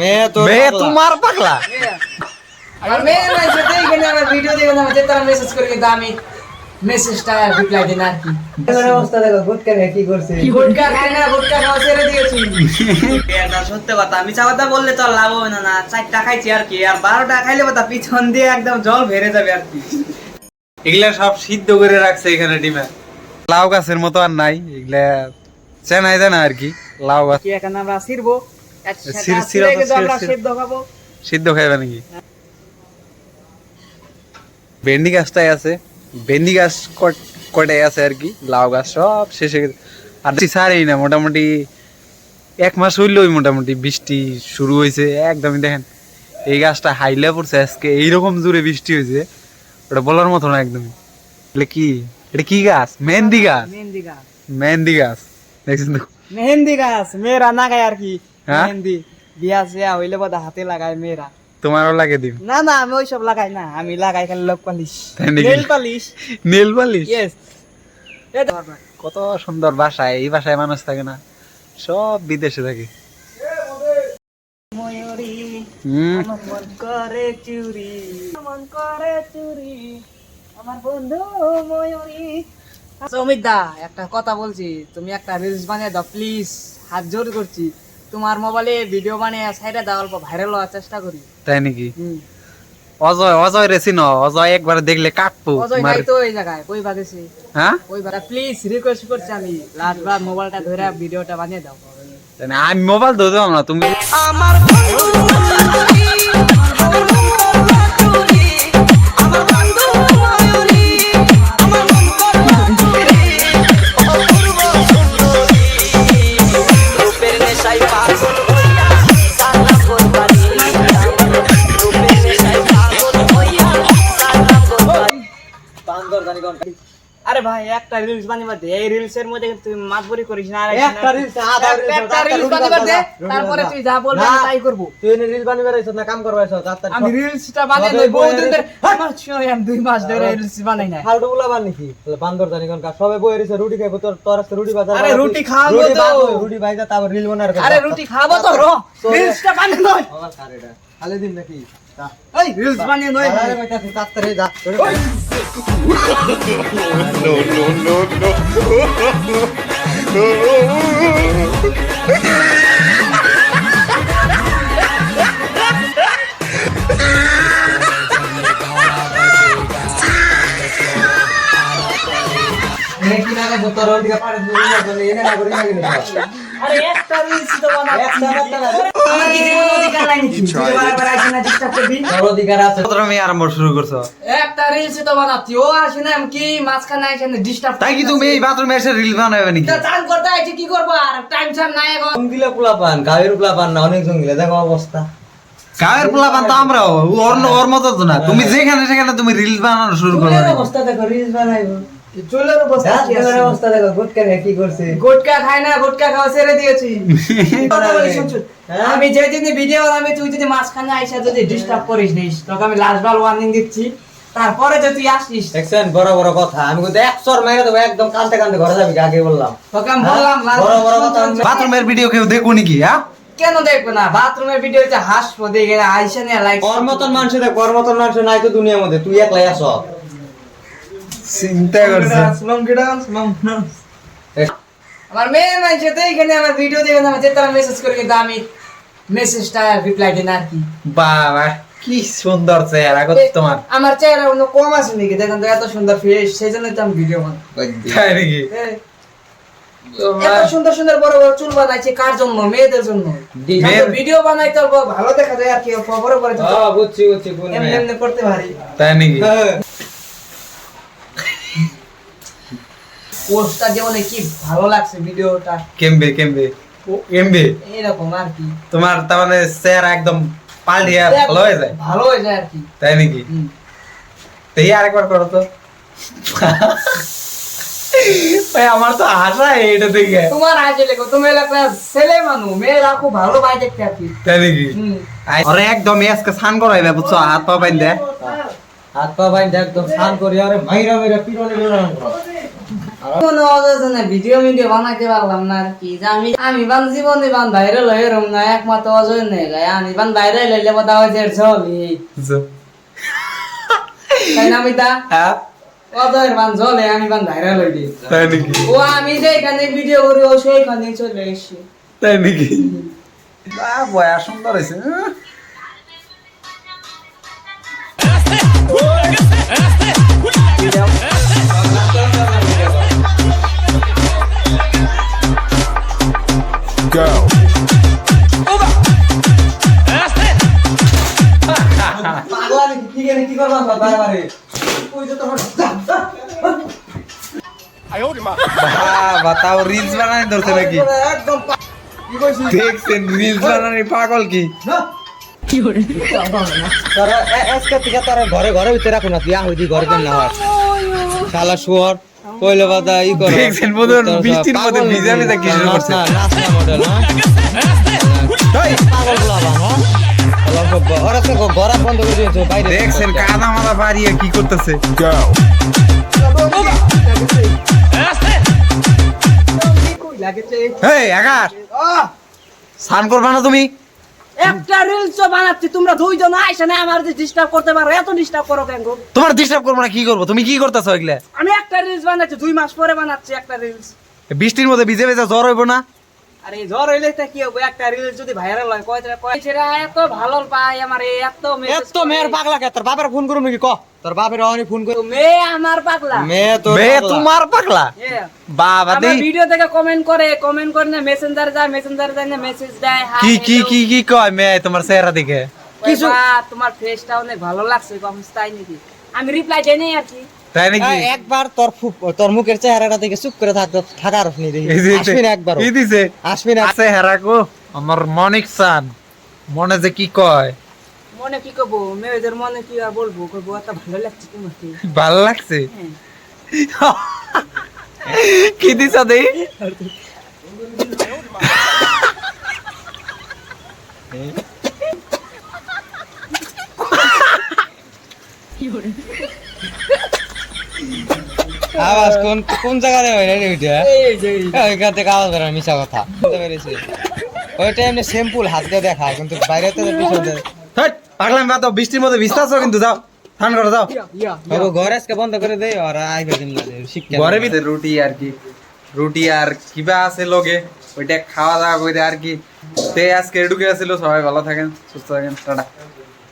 মেয়ে তোমার পাগলা? আমার মেয়ে রয়েছে তো এইখানে আমার ভিডিও দেখে না যে তারা মেসেজ করে কিন্তু আমি মেসেজটা রিপ্লাই দিন আর কি। অবস্থা দেখো গুটকা কি করছে? গুটকা খাই না গুটকা খাওয়া ছেড়ে দিয়েছি। এটা সত্যি কথা আমি চা বললে তো লাভ হবে না না চারটা খাইছি আর কি আর বারোটা খাইলে কথা পিছন দিয়ে একদম জল ভেরে যাবে আর কি। এগুলা সব সিদ্ধ করে রাখছে এখানে ডিমে। লাউ গাছের মতো আর নাই এগুলা চেনাই জানা আর কি লাউ গাছ। কি এখন আমরা ছিঁড়। সেদ্ধ খাইবে নাকি? ভেন্ডি গাছটাই আছে। ভেন্ডি গাছ কটাই আছে আর কি? লাউ গাছ সব শেষে গেছে। আর না মোটামুটি এক মাস হইলই মোটামুটি বৃষ্টি শুরু হয়েছে। একদমই দেখেন এই গাছটা হাইলে পড়ছে আজকে। এইরকম জোরে বৃষ্টি হয়েছে ওটা বলার মতো না একদমই। এটা কি? এটা কি গাছ? মেহেন্দি গাছ? মেহেন্দি গাছ। মেহেন্দি গাছ। দেখছেন তো? মেহেন্দি গাছ মেয়েরা না খায় আর কি। হ্যাঁ? মেহেন্দি বিয়া সিয়া হইলে বোধ হাতে লাগায় মেয়েরা। তোমারও লাগে দিন না না আমি ওইসব লাগাই না আমি লাগাই খালি লোক পালিশ? Nail polish. নীল পালিশ? ইয়েস কত সুন্দর বাসায় এই বাসায় মানুষ থাকে না সব বিদেশে থাকে। মন করে চুরি। মন করে চুরি। আমার বন্ধু ময়ূরী। অমিত দা একটা কথা বলছি তুমি একটা রিলস বানিয়ে দাও প্লিজ হাত জোর করছি। তোমার মোবাইলে ভিডিও বানিয়ে সাইডে দাও অল্প ভাইরাল হওয়ার চেষ্টা করি। তাই নাকি? অজয় অজয় রেসি ন অজয় একবার দেখলে কাটবো অজয় নাই তো এই জায়গায় কই বাদেছি হ্যাঁ? কই বারে প্লিজ রিকোয়েস্ট করছি আমি লাস্ট বার মোবাইলটা ধরে ভিডিওটা বানিয়ে দাও। তাই না, আমি মোবাইল ধরে দাও না তুমি আরে ভাই একটা রিলস বানিয়ে দে। এই রিলস এর মধ্যে তুই মাতবরি করিস না। আর একটা আধা একটা রিলস বানিয়ে দে। তারপরে তুই যা বলবি তাই করব। তুই এনে রিল বানিয়ে বেড়াইছ না কাম করবাইছ তাড়াতাড়ি আমি রিলসটা বানাই সবে নই বহুদিন বইয়ের- ধরে আমি দুই মাস ধরে রিলস বানাই না ফালতু গুলা বান নাকি? বান্দর জানি কোন সবে বই রইছে রুটি খাইবো তোর তোর রুটি বাজার আরে রুটি খাওয়াবো রুটি তো। বানাবো, রুটি বাইজা তারপর রিল বানার আরে রুটি খাব তো র। রিলসটা বানিয়ে নই আমার কারেটা খালি দিন নাকি? এই রিলস বানিয়ে নই আরে কইতাছি তাড়াতাড়ি যা নেকি না না তোর ওদিকে পাড়ে দুই না এনে না করি। না আরম্ভ শুরু করছ। একটা রিলস তো বানাতি ও আসে না কি মাঝখানে আইছে না ডিস্টার্ব তাই কি তুমি এই বাথরুমে এসে রিল বানাবে নাকি? চান করতে আইছে কি করব আর? টাইম ছাড় নাই এখন। জঙ্গিলা পোলা পান গায়ের পোলা পান না অনেক জঙ্গিলা। দেখো অবস্থা। গায়ের পোলা বান তো আমরাও ওর ওর মতো তো না। তুমি যেখানে সেখানে তুমি রিল বানানো শুরু করবে অবস্থা দেখো রিলস বানাইবো। চুলের অবস্থা চুলের অবস্থা দেখো গুটকা কি করছে? গুটকা খাই না গুটকা খাওয়া ছেড়ে দিয়েছি। কথা বলি শুন, শুন। হ্যাঁ? আমি যেদিন ভিডিও বানাবি তুই যদি মাঝখানে আইসা যদি ডিস্টার্ব করিস দিস তোকে আমি লাস্ট বার ওয়ার্নিং দিচ্ছি। তারপরে যদি তুই আসিস দেখছেন বড় বড় কথা। আমি কিন্তু এক চর মেরে দেবো একদম কানতে কানতে ঘরে যাবি আগে বললাম। তোকে আমি বললাম বড় বড় কথা। শুন, শুন। বাথরুমের ভিডিও কেউ দেখো নাকি হ্যাঁ? কেন দেখব না? বাথরুমের ভিডিওতে হাসবো দেখে আইসা নিয়ে লাইক ওর মতন মানুষ দেখ ওর মানুষ নাই তো দুনিয়ার মধ্যে। তুই একলাই আস চিন্তা করছে। আমার মেয়ে মানুষে তো এখানে আমার ভিডিও দেখে না যে তারা মেসেজ করে কিন্তু আমি মেসেজটা রিপ্লাই দিন আর কি। বাবা কি সুন্দর চেহারা গো তোমার। আমার চেহারা অন্য কম আছে নাকি? দেখেন তো এত সুন্দর ফেস সেই জন্য তো আমি ভিডিও বানাই। তাই নাকি? এত সুন্দর সুন্দর বড় বড় চুল বানাইছে কার জন্য? মেয়েদের জন্য। ভিডিও বানাই তো ভালো দেখা যায় আর কি তো হ্যাঁ বুঝছি বুঝছি এমনি এমনি করতে পারি। তাই নাকি? পোস্টটা যে কি ভালো লাগছে ভিডিওটা। কেমবে কেমবে? কেমবে? এরকম আর কি। তোমার তার মানে চেহারা একদম পাল্টিয়া ভালো হয়ে যায়? ভালো হয়ে যায় আর কি। তাই নাকি। এই আরেকবার করো তো। ভাই আমার তো হাসা এটা দেখে। তোমার আগে লেখো তুমি একটা ছেলে মানুষ মেয়েরা খুব ভালো ভাই দেখতে আর কি। তাই নাকি। আরে একদম আজকে স্নান করাইবে বুঝছ? হাত পা বাইন্দে। হাত পা বাইন্ধে একদম স্নান করি আরে মাইরা মাইরা পিরনে বেরোন কোনো অযোধ্যা না ভিডিও মিডিও বানাইতে পারলাম না আর কি। যে আমি আমি বান জীবনে বান ভাইরাল হয়ে রম না একমাত্র অজয় নেই আমি বান ভাইরাল হইলে কথা হয়েছে ছবি। তাই না মিতা? হ্যাঁ। অজয়ের বান জলে আমি বান ভাইরাল হইলি তাই নাকি? ও আমি যে এখানে ভিডিও করি ও সেইখানে চলে এসছি। তাই নাকি? বয়া সুন্দর হয়েছে বারে ওই যে তোমার বাহ, বাতাও রিলস বানানি ধরছে নাকি? একদম কি কইছিস? দেখছেন রিলস বানানি পাগল কি? তোরা এ- আজকে থেকে তোরা ঘরে ঘরে ভিতরে রাখো না তুই আহ দি ঘরে না হয়। শালা শুয়ার কইলে বাদা ই করো। দেখছেন বোধহয় বৃষ্টির মধ্যে ভিজা ভিজা কিসের করছে? না নাচ না মডেল না। পাগলগুলা বা অল্প ওরা তো ঘরা বন্ধ করে দিয়েছ বাইরে দেখছেন কাদা মাদা পারিয়ে কি করতেছে? আকাশ। স্নান করবা না তুমি? একটা রিলস তো বানাচ্ছি তোমরা দুইজন আইসা না আমার যে ডিস্টার্ব করতে পারো এত ডিস্টার্ব করো কেন গো? তোমার ডিস্টার্ব করব না কি করব? তুমি কি করতেছো এগুলা? আমি একটা রিলস বানাচ্ছি দুই মাস পরে বানাচ্ছি একটা রিলস বৃষ্টির মধ্যে ভিজে ভিজে জ্বর হইব না? আরে জ্বর হইলে তা কি হবে? একটা রিলস যদি ভাইরাল হয় কয় কয় সেটা এত ভালো পায় আমার এত message এত মেয়ের পাগলা কে? তোর বাপের ফোন করুম নাকি? ক? তোর বাপের অহনি ফোন করে মেয়ে আমার পাগলা। মেয়ে তোর বে পাগলা। তোমার পাগলা? বাবা আমার দেই। ভিডিও থেকে কমেন্ট করে কমেন্ট করে না মেসেঞ্জার যায় মেসেঞ্জার যায় না মেসেজ দেয় কি কি কি কি কয় মেয়ে তোমার চেহারা দেখে? কিছু তোমার ফেসটা অনেক ভালো লাগছে কম তাই নাকি? আমি রিপ্লাই দেই নাই আর কি। তাই নাকি? এই, একবার তোর ফু- তোর মুখের চেহারাটা দেখে চুপ করে থাকতো থাকার নি দেখি। এই যে- আসবি না একবার কি দিছে। আসবি না। আছে হেরাকো আমার মনিক সান মনে যে কি কয়? মনে কি করব মেয়েদের মনে কি আর বলব? করব এত ভালো লাগছে তোমাকে। ভালো লাগছে? হ্যাঁ। কি দিছা দেই? আওয়াজ কোন কোন জায়গায় হয় রে ওইটা? এই যে ওইখান থেকে আওয়াজ বেরোয় মিশা কথা। বুঝতে পেরেছি। ওইটা এমনি সিম্পল হাত দিয়ে দেখায় কিন্তু বাইরে তো পিছন দিয়ে হেট, পাগলামি বাদ দাও, বৃষ্টির মধ্যে ভিজতাছো কিন্তু যাও ঠান করে যাও। ইয়া, ইয়া, ঘর আজকে বন্ধ করে দেই আর আইবে দিন না শিক্ষা ঘরে ভিতরে রুটি আর কি রুটি আর কিবা আছে লগে ওইটা খাওয়া দাওয়া করে আর কি। তে আজকে এডুকে আসছিল সবাই ভালো থাকেন সুস্থ থাকেন টাটা।